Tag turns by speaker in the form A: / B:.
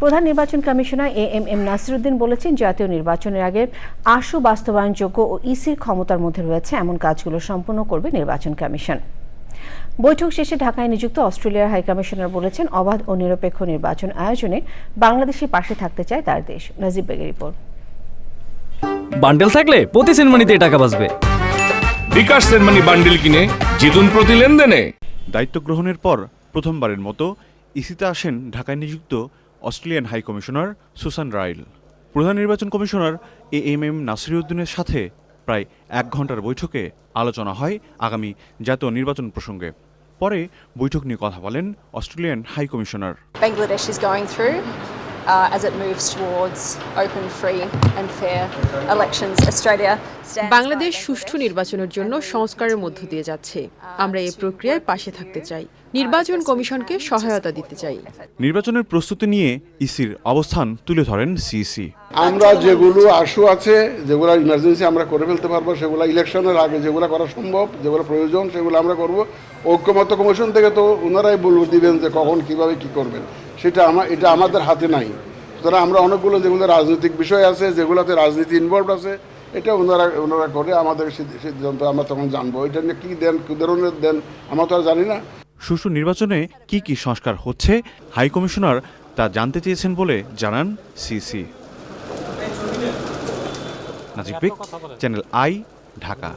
A: প্রধান নির্বাচন commissioner A M M Nasiruddin বলেছেন জাতীয় নির্বাচনের আগে আশু বাস্তবায়নযোগ্য ও ইসির ক্ষমতার মধ্যে রয়েছে এমন কাজগুলো সম্পন্ন করবে নির্বাচন কমিশন। বৈঠক শেষে ঢাকায় নিযুক্ত অস্ট্রেলিয়ার হাইকমিশনার বলেছেন অবাধ ও নিরপেক্ষ নির্বাচন আয়োজনে বাংলাদেশের পাশে থাকতে চায় তার দেশ। নাজিব বেগের রিপোর্ট।
B: বান্ডেল থাকলে প্রতি সেনমানিতে টাকা বাঁচবে।
C: বিকাশ সেনমানি বান্ডিল কিনে জিতুন প্রতি লেনদেনে।
D: দায়িত্ব গ্রহণের পর প্রথমবারের মতো ইসিতে আসেন ঢাকায় নিযুক্ত Australian high commissioner Susan Ryle. প্রধান নির্বাচন কমিশনার এ এম এম নাসিরুদ্দিনের সাথে প্রায় এক ঘণ্টার বৈঠকে আলোচনা হয় আগামী জাতীয় নির্বাচন প্রসঙ্গে। পরে বৈঠক নিয়ে কথা বলেন Australian high commissioner.
E: Bangladesh is going through uh, as it moves towards open, free, and fair elections. Australia stands by
F: Bangladesh
E: Bangladesh.
F: সুষ্ঠু নির্বাচনের জন্য সংস্কারের মধ্য দিয়ে যাচ্ছে। আমরা এই প্রক্রিয়ায় পাশে থাকতে চাই। নির্বাচন কমিশনকে সহায়তা দিতে চাই।
D: নির্বাচনের প্রস্তুতি নিয়ে ইসির অবস্থান তুলে ধরেন সিইসি।
G: আমরা যেগুলো আশু আছে যেগুলো ইমার্জেন্সি আমরা করে ফেলতে পারব সেগুলো ইলেকশনের আগে যেগুলো করা সম্ভব যেগুলো প্রয়োজন সেগুলো আমরা করব। ঐক্যমত্য কমিশন থেকে তো ওনারাই বলব দিবেন যে কখন কীভাবে কি করবেন। সেটা আমার এটা আমাদের হাতে নাই। সুতরাং আমরা অনেকগুলো যেগুলো রাজনৈতিক বিষয় আছে, যেগুলোতে রাজনীতি ইনভলভ আছে, এটা ওনারা ওনারা করে আমাদের সিদ্ধান্ত আমরা তখন জানব। এটা নিয়ে কী দেন, কী ধরনের দেন, আমরা তো আর জানি না।
D: সুষ্ঠু নির্বাচনে কি কি সংস্কার হচ্ছে, হাই কমিশনার তা জানতে চেয়েছেন বলে জানান CC. Najib Channel I, Dhaka.